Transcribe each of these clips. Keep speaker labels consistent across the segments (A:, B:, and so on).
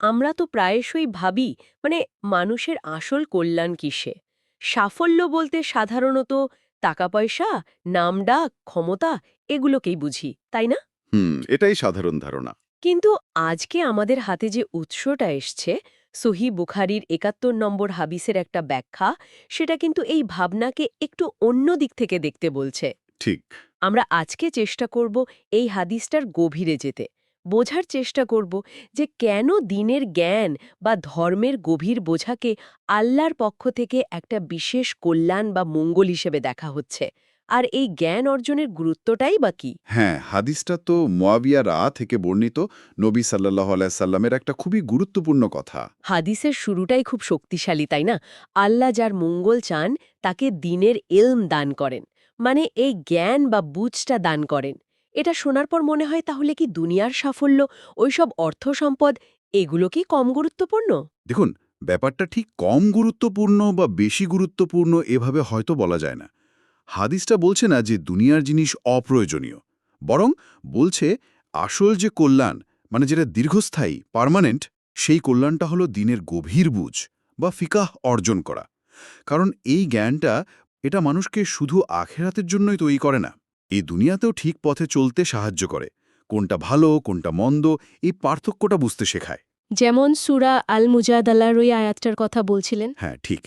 A: আমরা তো প্রায়শই ভাবি মানে মানুষের আসল কল্যাণ কিসে? সাফল্য বলতে সাধারণত টাকা পয়সা নামডাক ক্ষমতা এগুলোকেই বুঝি তাই না?
B: হুম এটাই সাধারণ ধারণা।
A: কিন্তু আজকে আমাদের হাতে যে উৎসটা এসছে সহি বুখারির একাত্তর নম্বর হাবিসের একটা ব্যাখ্যা সেটা কিন্তু এই ভাবনাকে একটু অন্য দিক থেকে দেখতে বলছে।
B: ঠিক।
A: আমরা আজকে চেষ্টা করব এই হাদিসটার গভীরে যেতে। বোঝার চেষ্টা করব যে কেন দিনের জ্ঞান বা ধর্মের গভীর বোঝাকে আল্লাহর পক্ষ থেকে একটা বিশেষ কল্যাণ বা মঙ্গল হিসেবে দেখা হচ্ছে। আর এই জ্ঞান অর্জনের গুরুত্বটাই বা কি?
B: হ্যাঁ হাদিসটা তো মোয়াবিয়া রা থেকে বর্ণিত নবী সাল্লাহ সাল্লামের একটা খুবই গুরুত্বপূর্ণ কথা।
A: হাদিসের শুরুটাই খুব শক্তিশালী তাই না? আল্লাহ যার মঙ্গল চান তাকে দিনের এলম দান করেন। মানে এই জ্ঞান বা বুঝটা দান করেন। এটা শোনার পর মনে হয় তাহলে কি দুনিয়ার সাফল্য, ওইসব অর্থ সম্পদ, এগুলো কি কম গুরুত্বপূর্ণ?
B: দেখুন, ব্যাপারটা ঠিক কম গুরুত্বপূর্ণ বা বেশি গুরুত্বপূর্ণ এভাবে হয়তো বলা যায় না। হাদিসটা বলছে না যে দুনিয়ার জিনিস অপ্রয়োজনীয়। বরং বলছে আসল যে কল্যাণ মানে যেটা দীর্ঘস্থায়ী, পার্মানেন্ট, সেই কল্যাণটা হলো দিনের গভীর বুঝ বা ফিকাহ অর্জন করা। কারণ এই জ্ঞানটা, এটা মানুষকে শুধু আখেরাতের জন্যই তৈরি করে না। এই দুনিয়াতেও ঠিক পথে চলতে সাহায্য করে। কোনটা ভালো কোনটা মন্দ এই পার্থক্যটা বুঝতে শেখায়।
A: যেমন সুরা আল মুজাদাল্লার ওই আয়াতটার কথা বলছিলেন।
B: হ্যাঁ ঠিক।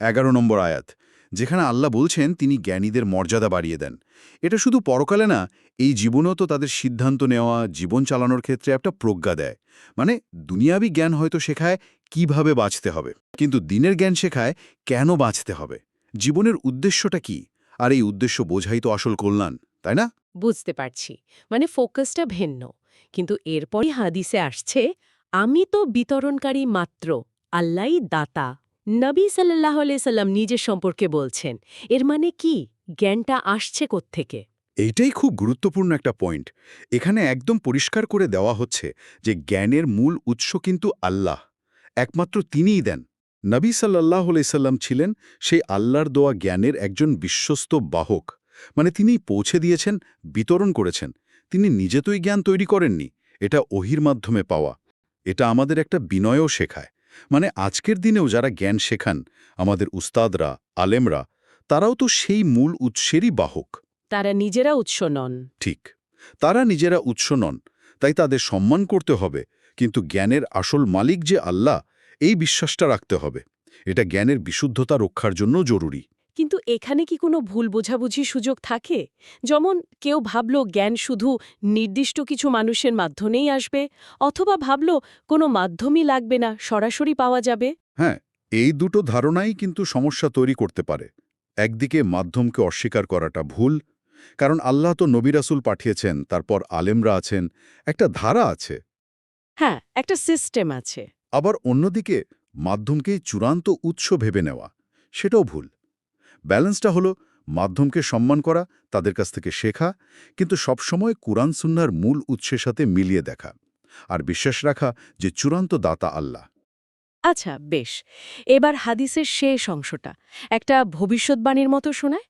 B: এগারো নম্বর আয়াত যেখানে আল্লাহ বলছেন তিনি জ্ঞানীদের মর্যাদা বাড়িয়ে দেন। এটা শুধু পরকালে না এই জীবনও তো তাদের সিদ্ধান্ত নেওয়া জীবন চালানোর ক্ষেত্রে একটা প্রজ্ঞা দেয়। মানে দুনিয়াবি জ্ঞান হয়তো শেখায় কীভাবে বাঁচতে হবে কিন্তু দিনের জ্ঞান শেখায় কেন বাঁচতে হবে? জীবনের উদ্দেশ্যটা কি? আর এই উদ্দেশ্য বোঝাই তো আসল কল্যাণ তাই না?
A: বুঝতে পারছি। মানে ফোকাসটা ভিন্ন। কিন্তু এরপরই হাদিসে আসছে আমি তো বিতরণকারী মাত্র আল্লাই দাতা। নবী সাল্লাহ সাল্লাম নিজের সম্পর্কে বলছেন। এর মানে কি? জ্ঞানটা আসছে কোত্থেকে?
B: এইটাই খুব গুরুত্বপূর্ণ একটা পয়েন্ট। এখানে একদম পরিষ্কার করে দেওয়া হচ্ছে যে জ্ঞানের মূল উৎস কিন্তু আল্লাহ। একমাত্র তিনিই দেন। নবী সাল্লাহ সাল্লাম ছিলেন সেই আল্লাহর দোয়া জ্ঞানের একজন বিশ্বস্ত বাহক। মানে তিনি পৌঁছে দিয়েছেন বিতরণ করেছেন। তিনি নিজে তোই জ্ঞান তৈরি করেননি এটা ওহির মাধ্যমে পাওয়া। এটা আমাদের একটা বিনয়ও শেখায়। মানে আজকের দিনেও যারা জ্ঞান শেখান আমাদের উস্তাদরা আলেমরা তারাও তো সেই মূল উৎসেরই বাহক।
A: তারা নিজেরা উৎস নন।
B: ঠিক তারা নিজেরা উৎস নন তাই তাদের সম্মান করতে হবে। কিন্তু জ্ঞানের আসল মালিক যে আল্লাহ এই বিশ্বাসটা রাখতে হবে। এটা জ্ঞানের বিশুদ্ধতা রক্ষার জন্য জরুরি।
A: কিন্তু এখানে কি কোনো ভুল বোঝাবুঝি সুযোগ থাকে? যেমন কেউ ভাবল জ্ঞান শুধু নির্দিষ্ট কিছু মানুষের মাধ্যমেই আসবে অথবা ভাবল কোনো মাধ্যমই লাগবে না সরাসরি পাওয়া যাবে?
B: হ্যাঁ এই দুটো ধারণাই কিন্তু সমস্যা তৈরি করতে পারে। একদিকে মাধ্যমকে অস্বীকার করাটা ভুল কারণ আল্লাহ তো নবিরাসুল পাঠিয়েছেন তারপর আলেমরা আছেন একটা ধারা আছে।
A: হ্যাঁ একটা সিস্টেম আছে।
B: আবার অন্যদিকে মাধ্যমকেই চূড়ান্ত উৎস ভেবে নেওয়া, সেটাও ভুল। ব্যালেন্সটা হলো মাধ্যমকে সম্মান করা, তাদের কাছ থেকে শেখা, কিন্তু সবসময় কুরআন সুন্নার মূল উৎসের সাথে মিলিয়ে দেখা আর বিশ্বাস রাখা যে চূড়ান্ত দাতা আল্লাহ।
A: আচ্ছা বেশ। এবার হাদিসের শেষ অংশটা। একটা ভবিষ্যৎবাণীর মতো শোনায়,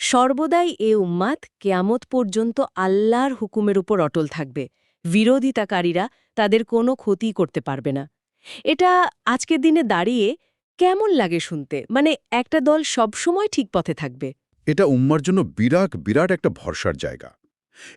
A: সর্বদাই এ উম্মাদ কেয়ামত পর্যন্ত আল্লাহর হুকুমের উপর অটল থাকবে, বিরোধিতাকারীরা তাদের কোনো ক্ষতি করতে পারবে না। এটা আজকের দিনে দাঁড়িয়ে কেমন লাগে শুনতে? মানে একটা দল সবসময় ঠিক পথে থাকবে।
B: এটা উম্মার জন্য বিরাট বিরাট একটা ভরসার জায়গা।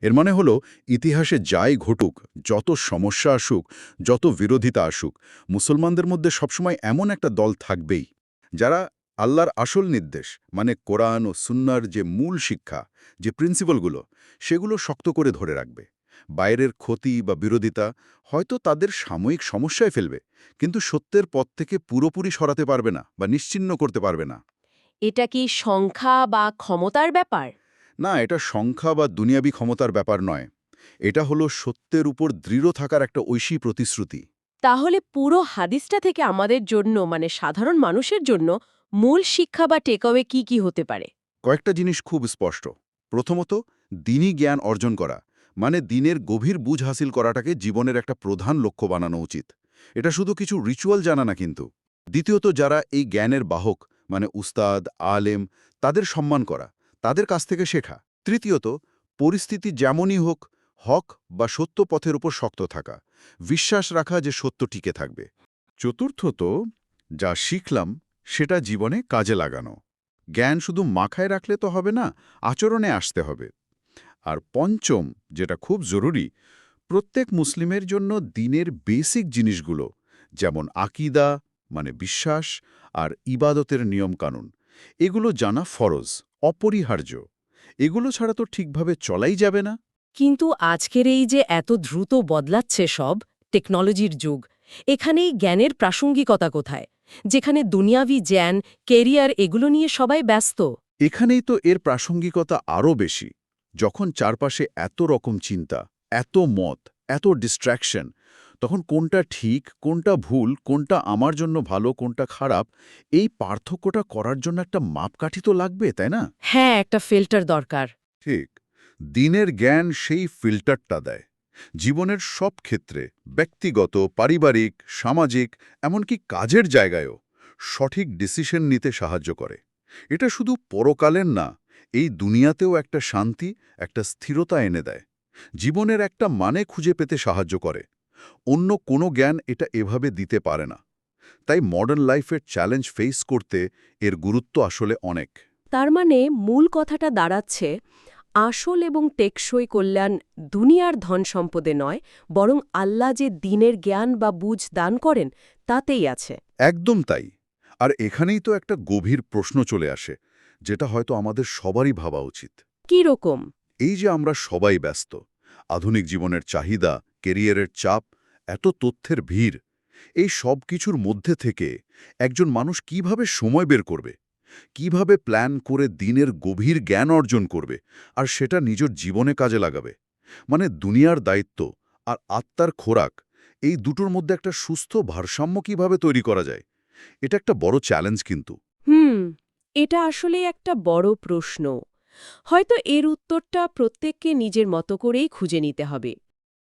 B: এর মানে হলো, ইতিহাসে যাই ঘটুক, যত সমস্যা আসুক, যত বিরোধিতা আসুক, মুসলমানদের মধ্যে সবসময় এমন একটা দল থাকবেই, যারা আল্লাহর আসল নির্দেশ মানে কোরআন ও সুন্নার যে মূল শিক্ষা, যে প্রিন্সিপালগুলো সেগুলো শক্ত করে ধরে রাখবে। বাইরের ক্ষতি বা বিরোধিতা হয়তো তাদের সাময়িক সমস্যায় ফেলবে কিন্তু সত্যের পথ থেকে পুরোপুরি সরাতে পারবে না বা নিশ্চিন্ন করতে পারবে না।
A: এটা কি সংখ্যা বা ক্ষমতার ব্যাপার?
B: না এটা সংখ্যা বা দুনিয়াবি ক্ষমতার ব্যাপার নয়। এটা হলো সত্যের উপর দৃঢ় থাকার একটা ঐশী প্রতিশ্রুতি।
A: তাহলে পুরো হাদিসটা থেকে আমাদের জন্য মানে সাধারণ মানুষের জন্য মূল শিক্ষা বা টেকওয়ে কি কি হতে পারে?
B: কয়েকটা জিনিস খুব স্পষ্ট। প্রথমত দিনই জ্ঞান অর্জন করা। মানে দিনের গভীর বুঝ হাসিল করাটাকে জীবনের একটা প্রধান লক্ষ্য বানানো উচিত। এটা শুধু কিছু রিচুয়াল জানা না কিন্তু। দ্বিতীয়ত, যারা এই জ্ঞানের বাহক মানে উস্তাদ, আলেম, তাদের সম্মান করা, তাদের কাছ থেকে শেখা। তৃতীয়ত, পরিস্থিতি যেমনই হোক, হক বা সত্য পথের উপর শক্ত থাকা, বিশ্বাস রাখা যে সত্য টিকে থাকবে। চতুর্থত, যা শিখলাম, সেটা জীবনে কাজে লাগানো। জ্ঞান শুধু মাখায় রাখলে তো হবে না, আচরণে আসতে হবে। আর পঞ্চম যেটা খুব জরুরি প্রত্যেক মুসলিমের জন্য দিনের বেসিক জিনিসগুলো যেমন আকিদা মানে বিশ্বাস আর ইবাদতের নিয়মকানুন। এগুলো জানা ফরজ অপরিহার্য। এগুলো ছাড়া তো ঠিকভাবে চলাই যাবে না।
A: কিন্তু আজকের এই যে এত দ্রুত বদলাচ্ছে সব টেকনোলজির যুগ এখানেই জ্ঞানের প্রাসঙ্গিকতা কোথায়? যেখানে দুনিয়াবি জ্ঞান কেরিয়ার এগুলো নিয়ে সবাই ব্যস্ত।
B: এখানেই তো এর প্রাসঙ্গিকতা আরও বেশি। যখন চারপাশে এত রকম চিন্তা এত মত এত ডিস্ট্র্যাকশন তখন কোনটা ঠিক কোনটা ভুল কোনটা আমার জন্য ভালো কোনটা খারাপ এই পার্থক্যটা করার জন্য একটা মাপকাঠি তো লাগবে তাই না?
A: হ্যাঁ একটা ফিল্টার দরকার।
B: ঠিক। দিনের জ্ঞান সেই ফিল্টারটা দেয়। জীবনের সব ক্ষেত্রে ব্যক্তিগত পারিবারিক সামাজিক এমনকি কাজের জায়গায়ও সঠিক ডিসিশন নিতে সাহায্য করে। এটা শুধু পরকালের না এই দুনিয়াতেও একটা শান্তি একটা স্থিরতা এনে দেয়। জীবনের একটা মানে খুঁজে পেতে সাহায্য করে। অন্য কোনো জ্ঞান এটা এভাবে দিতে পারে না। তাই মডার্ন লাইফের চ্যালেঞ্জ ফেস করতে এর গুরুত্ব আসলে অনেক।
A: তার মানে মূল কথাটা দাঁড়াচ্ছে আসল এবং টেকসই কল্যাণ দুনিয়ার ধন সম্পদে নয় বরং আল্লাহ যে দিনের জ্ঞান বা বুঝ দান করেন তাতেই আছে।
B: একদম তাই। আর এখানেই তো একটা গভীর প্রশ্ন চলে আসে। যেটা হয়তো আমাদের সবারই ভাবা উচিত।
A: কি রকম?
B: এই যে আমরা সবাই ব্যস্ত আধুনিক জীবনের চাহিদা কেরিয়ারের চাপ এত তথ্যের ভিড় এই সব কিছুর মধ্যে থেকে একজন মানুষ কীভাবে সময় বের করবে? কীভাবে প্ল্যান করে দিনের গভীর জ্ঞান অর্জন করবে? আর সেটা নিজের জীবনে কাজে লাগাবে। মানে দুনিয়ার দায়িত্ব আর আত্মার খোরাক এই দুটোর মধ্যে একটা সুস্থ ভারসাম্য কীভাবে তৈরি করা যায়? এটা একটা বড় চ্যালেঞ্জ কিন্তু।
A: হুম। এটা আসলে একটা বড় প্রশ্ন। হয়তো এর উত্তরটা প্রত্যেককে নিজের মতো করেই খুঁজে নিতে হবে।